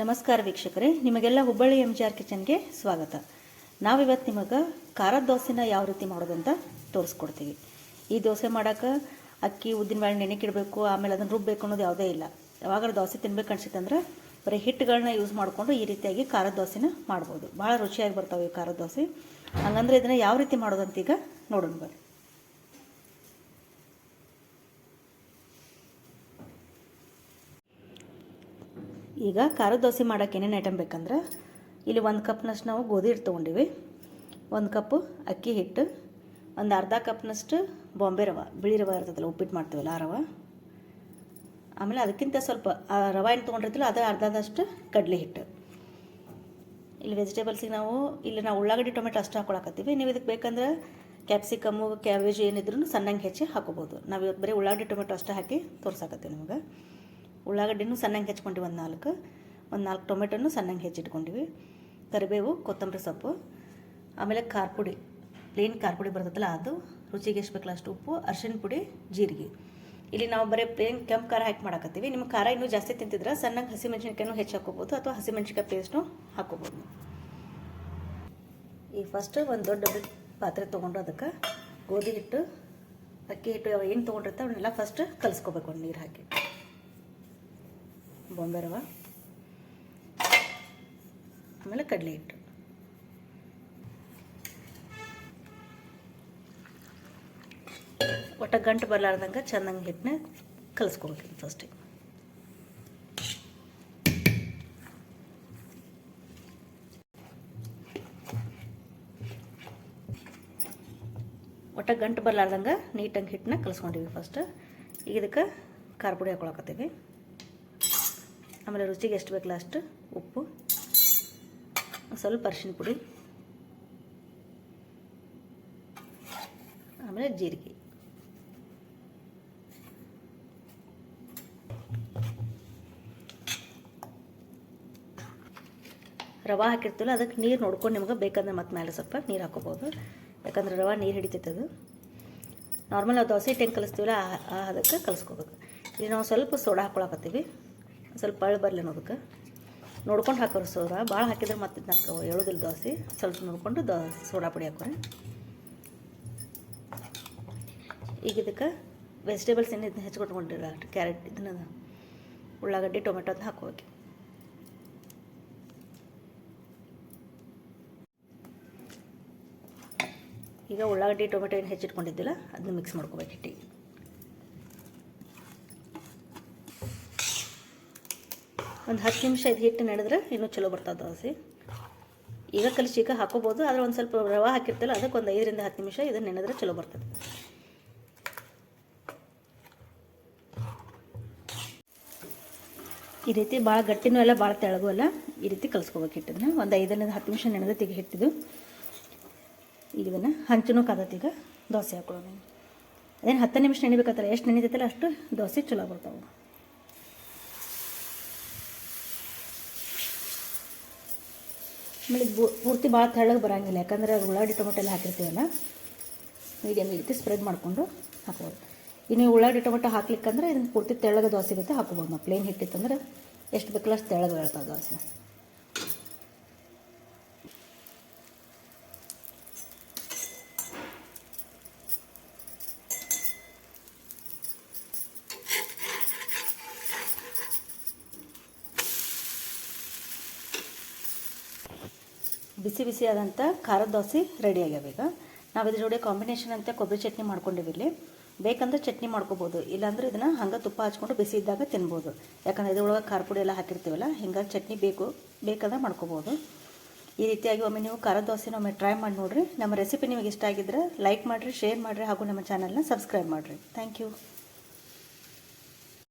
ನಮಸ್ಕಾರ ವೀಕ್ಷಕರೇ, ನಿಮಗೆಲ್ಲ ಹುಬ್ಬಳ್ಳಿ ಎಂ ಜಿ ಆರ್ ಕಿಚನ್ಗೆ ಸ್ವಾಗತ. ನಾವಿವತ್ತು ನಿಮಗೆ ಖಾರದ ದೋಸೆನ ಯಾವ ರೀತಿ ಮಾಡೋದಂತ ತೋರಿಸ್ಕೊಡ್ತೀವಿ. ಈ ದೋಸೆ ಮಾಡೋಕೆ ಅಕ್ಕಿ ಉದ್ದಿನಬೇಳೆ ನೆನೆಕಿಡಬೇಕು ಆಮೇಲೆ ಅದನ್ನು ರುಬ್ಬಬೇಕು ಅನ್ನೋದು ಯಾವುದೇ ಇಲ್ಲ. ಯಾವಾಗಾರ ದೋಸೆ ತಿನ್ಬೇಕು ಅನ್ಸಿತ್ತಂದ್ರೆ ಬರೀ ಹಿಟ್ಟುಗಳನ್ನ ಯೂಸ್ ಮಾಡಿಕೊಂಡು ಈ ರೀತಿಯಾಗಿ ಖಾರದ ದೋಸೆನ ಮಾಡ್ಬೋದು. ಭಾಳ ರುಚಿಯಾಗಿ ಬರ್ತಾವೆ ಈ ಖಾರದ ದೋಸೆ. ಹಂಗಂದ್ರೆ ಇದನ್ನು ಯಾವ ರೀತಿ ಮಾಡೋದು ಅಂತ ಈಗ ನೋಡೋಣ ಬರ್ರಿ ಈಗ ಖಾರದ ದೋಸೆ ಮಾಡೋಕ್ಕೆ ಏನೇನು ಐಟಮ್ ಬೇಕಂದ್ರೆ, ಇಲ್ಲಿ ಒಂದು ಕಪ್ನಷ್ಟು ನಾವು ಗೋಧಿ ಹಿಟ್ಟು ತೊಗೊಂಡಿವಿ. ಒಂದು ಕಪ್ಪು ಅಕ್ಕಿ ಹಿಟ್ಟು, ಒಂದು ಅರ್ಧ ಕಪ್ನಷ್ಟು ಬಾಂಬೆ ರವೆ, ಬಿಳಿ ರವೆ ಇರ್ತದಲ್ಲ, ಉಪ್ಪಿಟ್ಟು ಮಾಡ್ತೀವಲ್ಲ ಆ ರವೆ. ಆಮೇಲೆ ಅದಕ್ಕಿಂತ ಸ್ವಲ್ಪ, ಆ ರವೆ ಏನು ತೊಗೊಂಡಿರ್ತೀವಲ್ಲ, ಅದು ಅರ್ಧದಷ್ಟು ಕಡಲೆ ಹಿಟ್ಟು. ಇಲ್ಲಿ ವೆಜಿಟೇಬಲ್ಸಿಗೆ ನಾವು, ಇಲ್ಲಿ ನಾವು ಉಳ್ಳಾಗಡ್ಡಿ, ಟೊಮೆಟೊ ಅಷ್ಟು ಹಾಕೊಳಕತ್ತೀವಿ. ನೀವು ಇದಕ್ಕೆ ಬೇಕಂದ್ರೆ ಕ್ಯಾಪ್ಸಿಕಮ್ಮು ಕ್ಯಾಬೇಜ್ ಏನಿದ್ರು ಸಣ್ಣಂಗೆ ಹೆಚ್ಚಿ ಹಾಕೋಬೋದು. ನಾವು ಇವತ್ತು ಬರೀ ಉಳ್ಳಾಗಡ್ಡಿ, ಟೊಮೆಟೊ ಅಷ್ಟೇ ಹಾಕಿ ತೋರ್ಸಾಕತ್ತೀವಿ ನಿಮಗೆ. ಉಳ್ಳಾಗಡ್ಡಿನೂ ಸಣ್ಣಂಗೆ ಹೆಚ್ಕೊಂಡಿವಿ ಒಂದು ನಾಲ್ಕು ಒಂದು ನಾಲ್ಕು ಟೊಮೆಟೊನು ಸಣ್ಣಂಗೆ ಹೆಚ್ಚಿಟ್ಕೊಂಡಿವಿ. ಕರಿಬೇವು, ಕೊತ್ತಂಬರಿ ಸೊಪ್ಪು, ಆಮೇಲೆ ಖಾರ ಪುಡಿ ಪ್ಲೇನ್ ಖಾರ ಪುಡಿ ಬರ್ತದಲ್ಲ ಅದು, ರುಚಿಗೆ ಎಷ್ಟು ಬೇಕಲ್ಲ ಅಷ್ಟು ಉಪ್ಪು, ಅರ್ಶಿಣ ಪುಡಿ, ಜೀರಿಗೆ. ಇಲ್ಲಿ ನಾವು ಬರೀ ಪ್ಲೇನ್ ಕೆಂಪು ಖಾರ ಹಾಕಿ ಮಾಡಾಕತ್ತೀವಿ. ನಿಮ್ಮ ಖಾರ ಇನ್ನೂ ಜಾಸ್ತಿ ತಿಂತಿದ್ರೆ ಸಣ್ಣಗೆ ಹಸಿಮೆಣ್ಸಿನ್ಕಾಯಿನೂ ಹೆಚ್ಚು ಹಾಕೋಬೋದು ಅಥವಾ ಹಸಿಮೆಣ್ಸಿನ್ಕಾಯಿ ಪೇಸ್ಟ್ನು ಹಾಕೋಬೋದು ಈಗ ಫಸ್ಟ್ ಒಂದು ದೊಡ್ಡ ಪಾತ್ರೆ ತೊಗೊಂಡು ಅದಕ್ಕೆ ಗೋಧಿ ಹಿಟ್ಟು, ಅಕ್ಕಿ ಹಿಟ್ಟು ಏನು ತೊಗೊಂಡಿರ್ತಾವೆ ಅವನ್ನೆಲ್ಲ ಫಸ್ಟ್ ಕಲಿಸ್ಕೋಬೇಕು ನೀರು ಹಾಕಿ. ಬೊಂಬೆ ರವೆ ಆಮೇಲೆ ಕಡಲೆ ಹಿಟ್ಟು. ಒಟ್ಟು ಗಂಟು ಬರಲಾರ್ದಂಗೆ ಚೆನ್ನಾಗಿ ಹಿಟ್ಟನ್ನ ಕಲಿಸ್ಕೊಬೇಕು ಫಸ್ಟಿಗೆ ಒಟ್ಟು ಗಂಟು ಬರಲಾರ್ದಂಗೆ ನೀಟಾಗಿ ಹಿಟ್ಟನ್ನ ಕಲಿಸ್ಕೊಂಡಿವಿ ಫಸ್ಟ್ ಈಗ ಇದಕ್ಕೆ ಖಾರ ಪುಡಿ ಹಾಕೊಳಕತ್ತೀವಿ. ಆಮೇಲೆ ರುಚಿಗೆ ಎಷ್ಟು ಬೇಕು ಅಷ್ಟು? ಉಪ್ಪು. ಸ್ವಲ್ಪ ಅರಿಶಿನ ಪುಡಿ. ಆಮೇಲೆ ಜೀರಿಗೆ. ರವೆ ಹಾಕಿರ್ತೀವಲ್ಲ, ಅದಕ್ಕೆ ನೀರು ನೋಡ್ಕೊಂಡು ನಿಮ್ಗೆ ಬೇಕಂದ್ರೆ ಮತ್ತೆ ಮೇಲೆ ಸ್ವಲ್ಪ ನೀರು ಹಾಕೋಬೋದು. ಯಾಕಂದ್ರೆ ರವೆ ನೀರು ಹಿಡಿತೈತದು ನಾರ್ಮಲ್ ನಾವು ದೋಸೆ ಹಿಟ್ಟು ಹೆಂಗೆ ಕಲಿಸ್ತೀವಲ್ಲ, ಆ ಅದಕ್ಕೆ ಕಲಿಸ್ಕೋಬೇಕು. ಇಲ್ಲಿ ನಾವು ಸ್ವಲ್ಪ ಸೋಡಾ ಹಾಕೊಳಕತ್ತೀವಿ ಸ್ವಲ್ಪ ಅಳು ಬರಲಿ ಅದಕ್ಕೆ? ನೋಡ್ಕೊಂಡು ಹಾಕೋರು ಸೋಡಾ ಭಾಳ ಹಾಕಿದ್ರೆ ಮತ್ತೆ ನಾಲ್ಕು ಎಳೋದಿಲ್ಲ ದೋಸೆ. ಸ್ವಲ್ಪ ನೋಡಿಕೊಂಡು ದೋ, ಸೋಡಾ ಪುಡಿ ಹಾಕೋರಿ. ಈಗ ಇದಕ್ಕೆ ವೆಜಿಟೇಬಲ್ಸ್ ಏನು ಇದನ್ನ ಹೆಚ್ಚಿಕೊಟ್ಕೊಂಡಿರ ಕ್ಯಾರೆಟ್ ಇದನ್ನ ಉಳ್ಳಾಗಡ್ಡಿ ಟೊಮೆಟೊ ಅದನ್ನ ಹಾಕೋಬೇಕು ಈಗ ಉಳ್ಳಾಗಡ್ಡಿ ಟೊಮೆಟೊ ಏನು ಹೆಚ್ಚಿಟ್ಕೊಂಡಿದ್ದಿಲ್ಲ ಅದನ್ನ ಮಿಕ್ಸ್ ಮಾಡ್ಕೋಬೇಕು ಹಿಟ್ಟಿಗೆ. ಒಂದು ಹತ್ತು ನಿಮಿಷ ಇದು ಹಿಟ್ಟು ನಡೆದ್ರೆ ಇನ್ನೂ ಚಲೋ ಬರ್ತದೆ ದೋಸೆ ಈಗ ಕಲಿಸಿ, ಈಗ ಹಾಕೋಬೋದು, ಆದರೆ ಒಂದು ಸ್ವಲ್ಪ ರವೆ ಹಾಕಿರ್ತಲ್ಲ ಅದಕ್ಕೆ ಒಂದು ಐದರಿಂದ ಹತ್ತು ನಿಮಿಷ ಇದನ್ನು ನೆನೆದ್ರೆ ಚಲೋ ಬರ್ತದೆ. ಈ ರೀತಿ ಭಾಳ ಗಟ್ಟಿನೂ ಎಲ್ಲ ಭಾಳ ತೆಳಗೂ ಅಲ್ಲ. ಈ ರೀತಿ ಕಲಿಸ್ಕೋಬೇಕು ಹಿಟ್ಟನ್ನು. ಒಂದು ಐದರಿಂದ ಹತ್ತು ನಿಮಿಷ ನೆನೆದತ್ತೀಗ ಹಿಟ್ಟಿದ್ದು ಈಗ ಇದನ್ನು ಹಂಚನೂ ಈಗ. ದೋಸೆ ಹಾಕೊಳ್ಳೋಣ. ಅದೇನು ಹತ್ತು ನಿಮಿಷ ನೆನಿಬೇಕತ್ತಲ್ಲ ಎಷ್ಟು ನೆನಿತೈತಲ್ಲ ಅಷ್ಟು ದೋಸೆ ಚಲೋ ಬರ್ತಾವೆ. ಆಮೇಲೆ ಪೂರ್ತಿ ಭಾಳ ತೆಳ್ಳಗೆ ಬರೋಂಗಿಲ್ಲ, ಯಾಕಂದ್ರೆ ಉಳ್ಳಾಗಡ್ಡಿ ಟೊಮೆಟೊ ಎಲ್ಲ ಹಾಕಿರ್ತೀವಲ್ಲ? ಮೀಡಿಯಮ್ ರೀತಿ ಸ್ಪ್ರೆಡ್ ಮಾಡಿಕೊಂಡು ಹಾಕ್ಬೋದು. ಇನ್ನು ಉಳ್ಳಾಗಡ್ಡಿ ಟೊಮೆಟೊ ಹಾಕ್ಲಿಕ್ಕಂದ್ರೆ ಇದನ್ನು ಪೂರ್ತಿ ತೆಳ್ಳಗೆ ದೋಸೆ ಇರುತ್ತೆ ಹಾಕ್ಬೋದು ನಾವು. ಪ್ಲೇನ್ ಹಿಟ್ಟಿತ್ತಂದ್ರೆ ಎಷ್ಟು ಬೇಕಲ್ಲ ಅಷ್ಟು ತೆಳ್ಳಗೆ ಹೇಳ್ತಾವೆ ದೋಸೆ. ಬಿಸಿ ಬಿಸಿ ಆದಂಥ ಖಾರದ ದೋಸೆ ರೆಡಿ ಆಗ್ಯಾವ ಈಗ. ನಾವು ಇದ್ರ ಜೋಡಿ ಕಾಂಬಿನೇಷನ್ ಅಂತ ಕೊಬ್ಬರಿ ಚಟ್ನಿ ಮಾಡ್ಕೊಂಡಿವಿ ಇಲ್ಲಿ. ಬೇಕಂದ್ರೆ ಚಟ್ನಿ ಮಾಡ್ಕೋಬೋದು, ಇಲ್ಲಾಂದ್ರೆ ಇದನ್ನು ಹಂಗೆ ತುಪ್ಪ ಹಚ್ಕೊಂಡು ಬಿಸಿ ಇದ್ದಾಗ ತಿನ್ಬೋದು. ಯಾಕಂದ್ರೆ ಇದ್ರೊಳಗೆ ಖಾರ ಪುಡಿ ಎಲ್ಲ ಹಾಕಿರ್ತೀವಲ್ಲ, ಹಿಂಗಾಗಿ ಚಟ್ನಿ ಬೇಕು, ಬೇಕಂದ್ರೆ ಮಾಡ್ಕೋಬೋದು. ಈ ರೀತಿಯಾಗಿ ಒಮ್ಮೆ ನೀವು ಖಾರದ ದೋಸೆನ ಒಮ್ಮೆ ಟ್ರೈ ಮಾಡಿ ನೋಡಿರಿ. ನಮ್ಮ ರೆಸಿಪಿ ನಿಮಗೆ ಇಷ್ಟ ಆಗಿದ್ರೆ ಲೈಕ್ ಮಾಡಿರಿ ಶೇರ್ ಮಾಡಿರಿ ಹಾಗೂ ನಮ್ಮ ಚಾನಲ್ನ ಸಬ್ಸ್ಕ್ರೈಬ್ ಮಾಡಿರಿ. Thank you